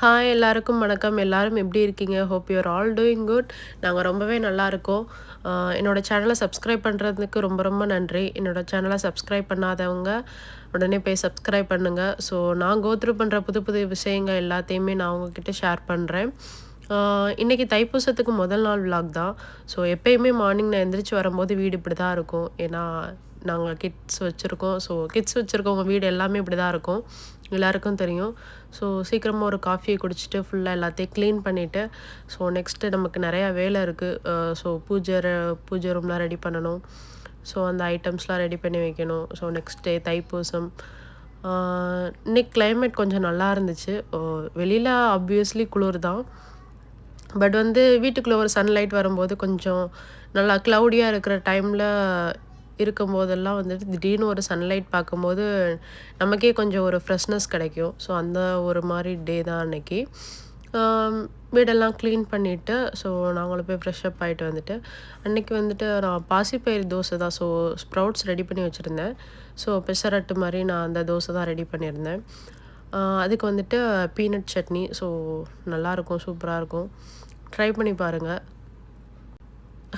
Hi எல்லாருக்கும் வணக்கம். எல்லாரும் எப்படி இருக்கீங்க? Hope you're all doing good நாங்கள் ரொம்பவே நல்லா இருக்கோம். சேனலை சப்ஸ்கிரைப் பண்ணுறதுக்கு ரொம்ப ரொம்ப நன்றி. என்னோடய சேனலை சப்ஸ்கிரைப் பண்ணாதவங்க உடனே போய் சப்ஸ்கிரைப் பண்ணுங்கள் ஸோ நான் கோத்ரூ பண்ணுற புது புது விஷயங்கள் எல்லாத்தையுமே நான் உங்ககிட்ட ஷேர் பண்ணுறேன் இன்றைக்கி தைப்பூசத்துக்கு முதல் நாள் விலாக் தான். ஸோ எப்பயுமே மார்னிங் நான் எந்திரிச்சு வரும்போது வீடு இப்படி தான் இருக்கும். ஏன்னா நாங்கள் கிட்ஸ் வச்சுருக்கோம். ஸோ கிட்ஸ் வச்சுருக்கவங்க வீடு எல்லாமே இப்படி தான் இருக்கும். எல்லாருக்கும் தெரியும். ஸோ சீக்கிரமாக ஒரு காஃபியை குடிச்சிட்டு ஃபுல்லாக எல்லாத்தையும் க்ளீன் பண்ணிவிட்டு ஸோ நெக்ஸ்ட்டு நமக்கு நிறையா வேலை இருக்குது ஸோ பூஜை பூஜை ரூம்லாம் ரெடி பண்ணணும். ஸோ அந்த ஐட்டம்ஸ்லாம் ரெடி பண்ணி வைக்கணும். So next day Thaipusam. இன்னைக்கு கிளைமேட் கொஞ்சம் நல்லா இருந்துச்சு. வெளியில் ஆப்வியஸ்லி குளிர் தான். பட் வந்து வீட்டுக்குள்ளே ஒரு சன்லைட் வரும்போது கொஞ்சம் நல்லா க்ளவுடியாக இருக்கிற டைமில் இருக்கும்போதெல்லாம் வந்துட்டு திடீர்னு ஒரு சன்லைட் பார்க்கும்போது நமக்கே கொஞ்சம் ஒரு ஃப்ரெஷ்னஸ் கிடைக்கும். ஸோ அந்த ஒரு மாதிரி டே தான் அன்னைக்கு. வீடெல்லாம் க்ளீன் பண்ணிவிட்டு ஸோ நாங்களும் போய் ஃப்ரெஷ் அப் ஆகிட்டு வந்துட்டு அன்னைக்கு வந்துட்டு நான் பாசிப்பயிறு தோசை தான் ஸோ ஸ்ப்ரவுட்ஸ் ரெடி பண்ணி வச்சுருந்தேன். ஸோ பெசரட்டு மாதிரி நான் அந்த தோசை தான் ரெடி பண்ணியிருந்தேன். அதுக்கு வந்துட்டு பீனட் சட்னி ஸோ நல்லாயிருக்கும் சூப்பராக இருக்கும். ட்ரை பண்ணி பாருங்கள்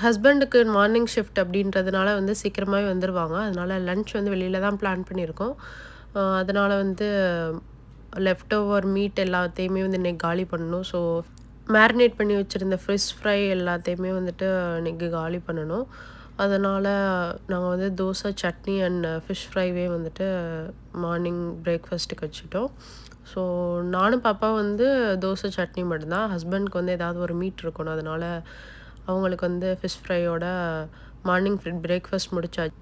ஹஸ்பண்டுக்கு மார்னிங் ஷிஃப்ட் அப்படின்றதுனால வந்து சீக்கிரமாகவே வந்துடுவாங்க அதனால் லன்ச் வந்து வெளியில் தான் பிளான் பண்ணியிருக்கோம். அதனால் வந்து லெஃப்ட் ஓவர் மீட் எல்லாத்தையுமே வந்து இன்றைக்கி காலி பண்ணணும். ஸோ மேரினேட் பண்ணி வச்சுருந்த ஃப்ரிஷ் ஃப்ரை எல்லாத்தையுமே வந்துட்டு இன்றைக்கி காலி பண்ணணும். அதனால் நாங்கள் வந்து தோசை சட்னி அண்ட் ஃபிஷ் ஃப்ரைவே வந்துட்டு மார்னிங் பிரேக்ஃபாஸ்ட்டுக்கு வச்சுட்டோம் ஸோ நானும் பாப்பா வந்து தோசை சட்னி மட்டும்தான். ஹஸ்பண்ட்க்கு வந்து ஏதாவது ஒரு மீட் இருக்கணும். அதனால் அவங்களுக்கு வந்து ஃபிஷ் ஃப்ரையோட மார்னிங் பிரேக்ஃபாஸ்ட் முடிச்சாச்சு.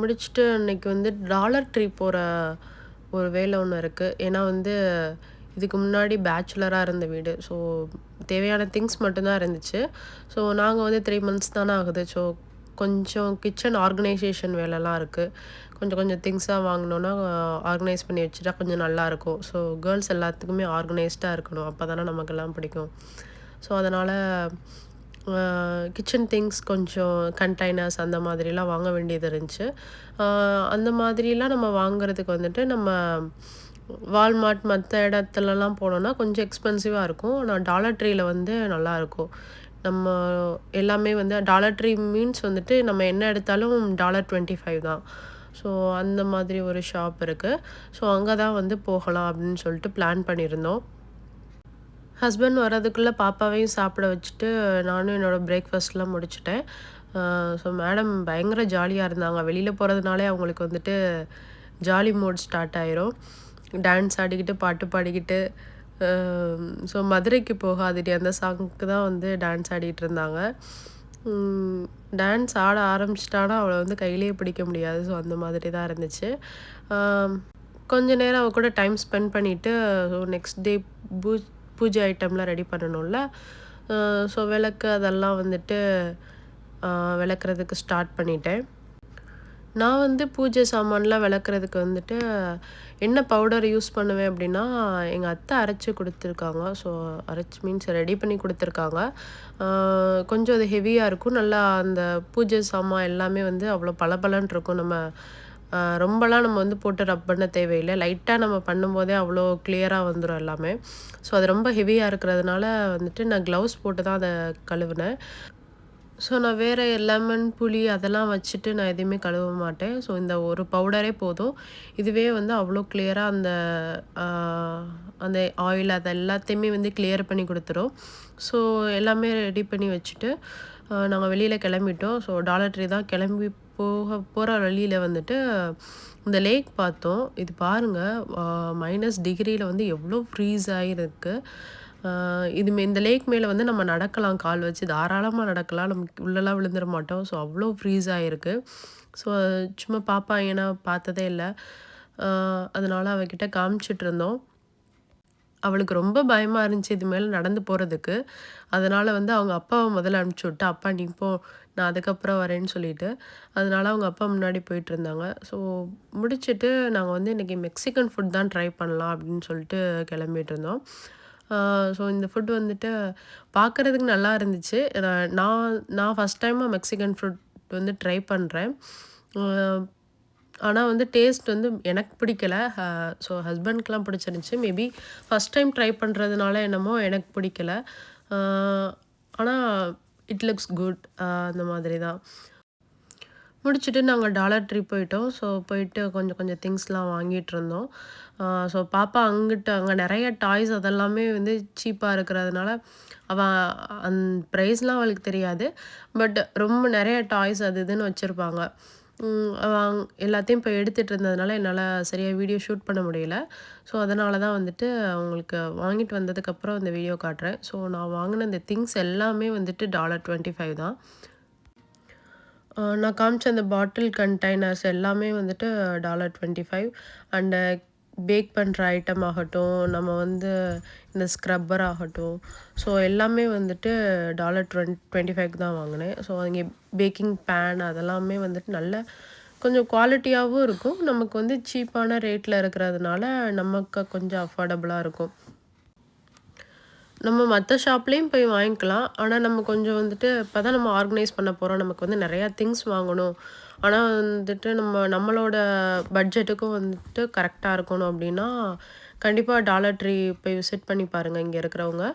முடிச்சுட்டு அன்னைக்கு வந்து டாலர் ட்ரீ போகிற ஒரு வேலை ஒன்று இருக்குது ஏன்னா வந்து இதுக்கு முன்னாடி பேச்சுலராக இருந்த வீடு. ஸோ தேவையான திங்ஸ் மட்டும்தான் இருந்துச்சு. ஸோ நாங்கள் வந்து த்ரீ மந்த்ஸ் தானே ஆகுது. ஸோ கொஞ்சம் கிச்சன் ஆர்கனைசேஷன் வேலைலாம் இருக்குது கொஞ்சம் கொஞ்சம் திங்ஸாக வாங்கினோன்னா ஆர்கனைஸ் பண்ணி வச்சுட்டா கொஞ்சம் நல்லாயிருக்கும் ஸோ கேர்ள்ஸ் எல்லாத்துக்குமே ஆர்கனைஸ்டாக இருக்கணும். அப்போ தானே நமக்கெல்லாம் பிடிக்கும். ஸோ அதனால் கிச்சன் திங்ஸ் கொஞ்சம் கண்டெய்னர்ஸ் அந்த மாதிரிலாம் வாங்க வேண்டியது இருந்துச்சு. அந்த மாதிரிலாம் நம்ம வாங்குறதுக்கு வந்துட்டு நம்ம வால்மார்ட் மற்ற இடத்துலலாம் போனோம்னா கொஞ்சம் எக்ஸ்பென்சிவாக இருக்கும். ஆனால் டாலர் ட்ரீயில் வந்து நல்லாயிருக்கும் நம்ம எல்லாமே வந்து டாலர் ட்ரீ மீன்ஸ் வந்துட்டு நம்ம என்ன எடுத்தாலும் டாலர் டுவெண்ட்டி ஃபைவ் தான். ஸோ அந்த மாதிரி ஒரு ஷாப் இருக்குது ஸோ அங்கே தான் வந்து போகலாம் அப்படின்னு சொல்லிட்டு பிளான் பண்ணியிருந்தோம். ஹஸ்பண்ட் வர்றதுக்குள்ளே பாப்பாவையும் சாப்பிட வச்சுட்டு நானும் என்னோடய பிரேக்ஃபாஸ்ட்லாம் முடிச்சிட்டேன். ஸோ மேடம் பயங்கர ஜாலியாக இருந்தாங்க. வெளியில் போகிறதுனாலே அவங்களுக்கு வந்துட்டு ஜாலி மோட் ஸ்டார்ட் ஆயிரும். டான்ஸ் ஆடிக்கிட்டு பாட்டு பாடிக்கிட்டு ஸோ மதுரைக்கு போகாதடி. அந்த சாங்க்கு தான் வந்து டான்ஸ் ஆடிட்டு இருந்தாங்க. டான்ஸ் ஆட ஆரம்பிச்சிட்டானா அவளை வந்து கையிலேயே பிடிக்க முடியாது. ஸோ அந்த மாதிரி தான் இருந்துச்சு. கொஞ்ச நேரம் அவள் கூட டைம் ஸ்பெண்ட் பண்ணிவிட்டு ஸோ நெக்ஸ்ட் டே பூஜ் பூஜை ஐட்டம்லாம் ரெடி பண்ணணும்ல. ஸோ விளக்கு அதெல்லாம் வந்துட்டு விளக்குறதுக்கு ஸ்டார்ட் பண்ணிட்டேன். நான் வந்து பூஜை சாமான்லாம் விளக்குறதுக்கு வந்துட்டு என்ன பவுடர் யூஸ் பண்ணுவேன் அப்படின்னா எங்கள் அத்தை அரைச்சி கொடுத்துருக்காங்க. ஸோ அரைச்சி மீன்ஸ் ரெடி பண்ணி கொடுத்துருக்காங்க. கொஞ்சம் அது ஹெவியாக இருக்கும். நல்லா அந்த பூஜை சாமான் எல்லாமே வந்து அவ்வளோ பளபளன்னு இருக்கும். நம்ம ரொம்பலாம் நம்ம வந்து போட்டு ரப் பண்ண தேவையில்லை. லைட்டாக நம்ம பண்ணும்போதே அவ்வளோ கிளியராக வந்துடும் எல்லாமே. ஸோ அது ரொம்ப ஹெவியாக இருக்கிறதுனால வந்துட்டு நான் க்ளவுஸ் போட்டு தான் அதை கழுவினேன். ஸோ நான் வேறு லெமன் புளி அதெல்லாம் வச்சுட்டு நான் எதையுமே கழுவ மாட்டேன். ஸோ இந்த ஒரு பவுடரே போதும். இதுவே வந்து அவ்வளோ கிளியராக அந்த அந்த ஆயில் அதை எல்லாத்தையுமே வந்து கிளியர் பண்ணி கொடுத்துரும். ஸோ எல்லாமே ரெடி பண்ணி வச்சுட்டு நாங்கள் வெளியில் கிளம்பிட்டோம். ஸோ டாலர் ட்ரீ தான் கிளம்பி போக போகிற வழியில் வந்துட்டு இந்த லேக் பார்த்தோம். இது பாருங்கள் மைனஸ் டிகிரியில் வந்து எவ்வளோ ஃப்ரீஸ் ஆகிருக்கு இது மே- இந்த லேக் மேலே வந்து நம்ம நடக்கலாம் கால் வச்சு. தாராளமாக நடக்கலாம். நமக்கு உள்ளெல்லாம் விழுந்துட மாட்டோம். ஸோ அவ்வளோ ஃப்ரீஸ் ஆகிருக்கு ஸோ சும்மா பாப்பா ஏன்னா பார்த்ததே இல்லை. அதனால் அவகிட்ட காமிச்சிட்டு இருந்தோம். அவளுக்கு ரொம்ப பயமாக இருந்துச்சு இது மேலே நடந்து போகிறதுக்கு அதனால் வந்து அவங்க அப்பாவை முதல்ல அனுப்பிச்சி விட்டு அப்பா நீ போ நான் அதுக்கப்புறம் வரேன்னு சொல்லிட்டு. அதனால் அவங்க அப்பா முன்னாடி போயிட்டு இருந்தாங்க. ஸோ முடிச்சுட்டு நாங்கள் வந்து இன்றைக்கி மெக்சிகன் ஃபுட் தான் ட்ரை பண்ணலாம் அப்படின்னு சொல்லிட்டு கிளம்பிட்டு இருந்தோம். ஸோ இந்த ஃபுட் வந்துட்டு பார்க்குறதுக்கு நல்லா இருந்துச்சு. நான் நான் நான் ஃபஸ்ட் டைமாக மெக்சிகன் ஃபுட் வந்து ட்ரை பண்ணுறேன் ஆனால் வந்து டேஸ்ட் வந்து எனக்கு பிடிக்கல. ஸோ ஹஸ்பண்ட்க்கெலாம் பிடிச்சிருந்துச்சு. மேபி ஃபர்ஸ்ட் டைம் ட்ரை பண்ணுறதுனால என்னமோ எனக்கு பிடிக்கல. ஆனால் இட் லுக்ஸ் குட். அந்த மாதிரி தான். முடிச்சுட்டு நாங்கள் டாலர் ட்ரீ போயிட்டோம். ஸோ போயிட்டு கொஞ்சம் கொஞ்சம் திங்ஸ்லாம் வாங்கிட்டுருந்தோம். இருந்தோம் ஸோ பாப்பா அங்கிட்டு அங்கே நிறைய டாய்ஸ் அதெல்லாமே வந்து சீப்பாக இருக்கிறதுனால, அவள் அந் ப்ரைஸ்லாம் அவளுக்கு தெரியாது. பட் ரொம்ப நிறைய டாய்ஸ் அது இதுன்னு வச்சுருப்பாங்க ம் எல்லாத்தையும் இப்போ எடுத்துகிட்டு இருந்ததுனால, என்னால் சரியாக வீடியோ ஷூட் பண்ண முடியல. ஸோ அதனால தான் வந்துட்டு அவங்களுக்கு வாங்கிட்டு வந்ததுக்கப்புறம் இந்த வீடியோ காட்டுறேன். ஸோ நான் வாங்கின இந்த திங்ஸ் எல்லாமே வந்துட்டு $25 தான். நான் காமிச்ச அந்த பாட்டில் கண்டெய்னர்ஸ் எல்லாமே வந்துட்டு $25 அண்டு பேக் பண்ணுற ஐட்டம் ஆகட்டும், நம்ம வந்து இந்த ஸ்க்ரப்பர் ஆகட்டும், ஸோ எல்லாமே வந்துட்டு டாலர் டுவென் 25க்கு தான் வாங்கினேன் ஸோ அங்கே பேக்கிங் பேன் அதெல்லாமே வந்துட்டு நல்ல கொஞ்சம் குவாலிட்டியாகவும் இருக்கும். நமக்கு வந்து சீப்பான ரேட்டில் இருக்கிறதுனால, நமக்கு கொஞ்சம் அஃபோர்டபுளாக இருக்கும். நம்ம மற்ற ஷாப்லேயும் போய் வாங்கிக்கலாம். ஆனால் நம்ம கொஞ்சம் வந்துட்டு இப்போ தான் நம்ம ஆர்கனைஸ் பண்ண போகிறோம் நமக்கு வந்து நிறையா திங்ஸ் வாங்கணும். ஆனால் வந்துட்டு நம்ம நம்மளோட பட்ஜெட்டுக்கும் வந்துட்டு கரெக்டாக இருக்கணும் அப்படின்னா கண்டிப்பாக டாலர் ட்ரீ போய் விசிட் பண்ணி பாருங்கள் இங்கே இருக்கிறவங்க.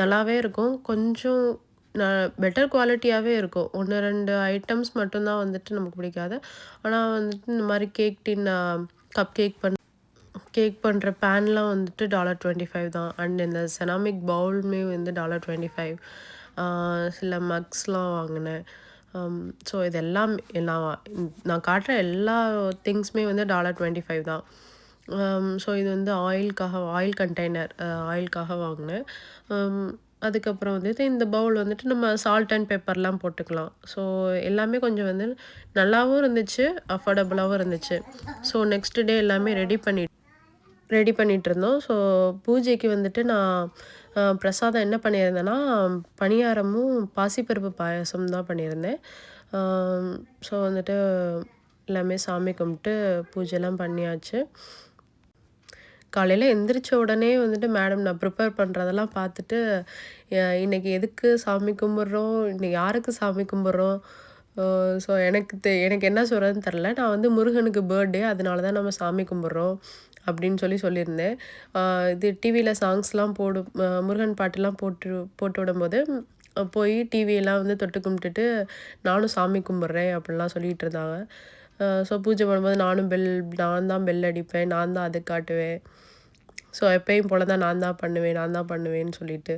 நல்லாவே இருக்கும். கொஞ்சம் ந பெட்டர் குவாலிட்டியாகவே இருக்கும். 1, 2 ஐட்டம்ஸ் மட்டும்தான் வந்துட்டு நமக்கு பிடிக்காது. ஆனால் வந்துட்டு இந்த மாதிரி cake tin cup cake bun cake பண்ணுற பேன்லாம் வந்துட்டு $25 தான். அண்ட் இந்த செனாமிக் பவுலுமே வந்து டாலர் டுவெண்ட்டி ஃபைவ் சில மக்ஸ்லாம் வாங்கினேன் Um, ஸோ இது எல்லாம் நான் நான் காட்டுற எல்லா திங்ஸுமே வந்து $25 தான். Um, ஸோ இது வந்து ஆயிலுக்காக ஆயில் கண்டெய்னர் ஆயிலுக்காக uh, வாங்கினேன் um, அதுக்கப்புறம் வந்துட்டு இந்த பவுல் வந்துட்டு நம்ம சால்ட் அண்ட் பெப்பர்லாம் போட்டுக்கலாம். ஸோ எல்லாமே கொஞ்சம் வந்து நல்லாவும் இருந்துச்சு, அஃபோர்டபுளாகவும் இருந்துச்சு. ஸோ நெக்ஸ்ட் டே எல்லாமே ரெடி பண்ணி ரெடி பண்ணிட்டுருந்தோம். ஸோ பூஜைக்கு வந்துட்டு நான் பிரசாதம் என்ன பண்ணியிருந்தேன்னா, பணியாரமும், பாசிப்பருப்பு பாயாசம் தான் பண்ணியிருந்தேன். ஸோ வந்துட்டு எல்லாமே சாமி கும்பிட்டு பூஜைலாம் பண்ணியாச்சு. காலையில் எந்திரிச்ச உடனே வந்துட்டு மேடம் நான் ப்ரிப்பேர் பண்ணுறதெல்லாம் பார்த்துட்டு, இன்றைக்கி இன்னைக்கு எதுக்கு சாமி கும்பிட்றோம்? இன்னைக்கு யாருக்கு சாமி கும்பிட்றோம்? ஸோ எனக்கு தெ எனக்கு என்ன சொல்கிறதுன்னு தெரில. நான் வந்து முருகனுக்கு பர்த்டே அதனால தான் நம்ம சாமி கும்பிட்றோம். அப்படின்னு சொல்லி சொல்லியிருந்தேன். இது டிவியில் சாங்ஸ்லாம் போடு முருகன் பாட்டுலாம் போட்டு போட்டு விடும்போது, போய் டிவியெல்லாம் வந்து தொட்டு கும்பிட்டுட்டு, நானும் சாமி கும்பிட்றேன் அப்படிலாம் சொல்லிகிட்டு இருந்தாங்க. ஸோ பூஜை பண்ணும்போது நானும் பெல் நான் தான் பெல் அடிப்பேன். நான் தான் அது காட்டுவேன். ஸோ எப்பயும் போல தான் நான் தான் பண்ணுவேன், நான் தான் பண்ணுவேன்னு சொல்லிட்டு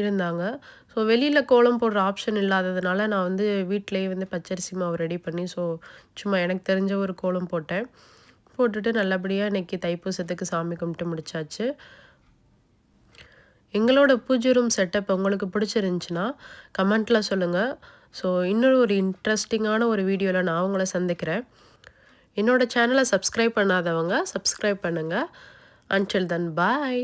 இருந்தாங்க. ஸோ வெளியில் கோலம் போடுற ஆப்ஷன் இல்லாததுனால, நான் வந்து வீட்டிலேயே வந்து பச்சரிசி மாவு ரெடி பண்ணி, ஸோ சும்மா எனக்கு தெரிஞ்ச ஒரு கோலம் போட்டேன். போட்டுட்டு நல்லபடியாக இன்னைக்கு தைப்பூசத்துக்கு சாமி கும்பிட்டு முடிச்சாச்சு. எங்களோட பூஜை ரூம் செட்டப் உங்களுக்கு பிடிச்சிருந்துச்சுன்னா, கமெண்ட்டில் சொல்லுங்கள் ஸோ இன்னொரு ஒரு இன்ட்ரெஸ்டிங்கான ஒரு வீடியோவில் நான் உங்கள சந்திக்கிறேன். என்னோடய சேனலை சப்ஸ்கிரைப் பண்ணாதவங்க சப்ஸ்கிரைப் பண்ணுங்கள் அன்டில் தன் பாய்.